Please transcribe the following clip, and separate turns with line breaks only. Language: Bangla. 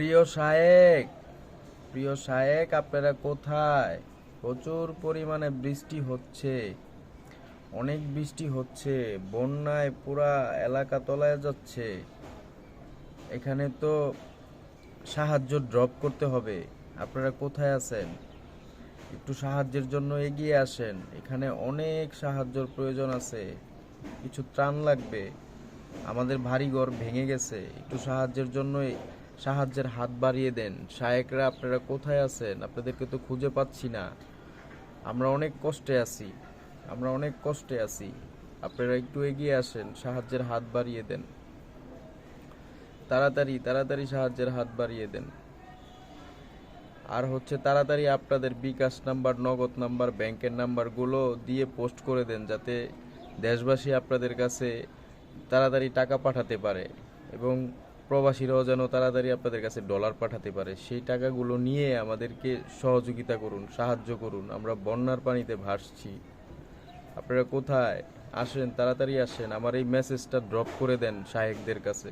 প্রিয় শায়েক প্রিয় শায়েক, আপনারা কোথায়? প্রচুর পরিমাণে বৃষ্টি হচ্ছে। অনেক বৃষ্টি হচ্ছে। বন্যায় পুরা এলাকা তলায় যাচ্ছে। এখানে তো সাহায্য ড্রপ করতে হবে। আপনারা কোথায় আছেন? একটু সাহায্যের জন্য এগিয়ে আসেন। এখানে অনেক সাহায্যর প্রয়োজন আছে। কিছু ত্রাণ লাগবে। আমাদের ভারী ঘর ভেঙে গেছে। একটু সাহায্যের জন্য সাহায্যের হাত বাড়িয়ে দেন। শায়েকরা, আপনারা কোথায় আছেন? আপনাদেরকে তো খুঁজে পাচ্ছি না। আমরা অনেক কষ্টে আছি। আমরা অনেক কষ্টে আছি। আপনারা একটু এগিয়ে আসেন, সাহায্যের হাত বাড়িয়ে দেন। তাড়াতাড়ি তাড়াতাড়ি সাহায্যের হাত বাড়িয়ে দেন। আর হচ্ছে তাড়াতাড়ি আপনাদের বিকাশ নাম্বার, নগদ নাম্বার, ব্যাংকের নাম্বারগুলো দিয়ে পোস্ট করে দেন, যাতে দেশবাসী আপনাদের কাছে তাড়াতাড়ি টাকা পাঠাতে পারে এবং প্রবাসীরাও যেন তাড়াতাড়ি আপনাদের কাছে ডলার পাঠাতে পারে, সেই টাকাগুলো নিয়ে আমাদেরকে সহযোগিতা করুন, সাহায্য করুন। আমরা বন্যার পানিতে ভাসছি। আপনারা কোথায়? আসেন, তাড়াতাড়ি আসেন। আমার এই মেসেজটা ড্রপ করে দেন সাহেকদের কাছে।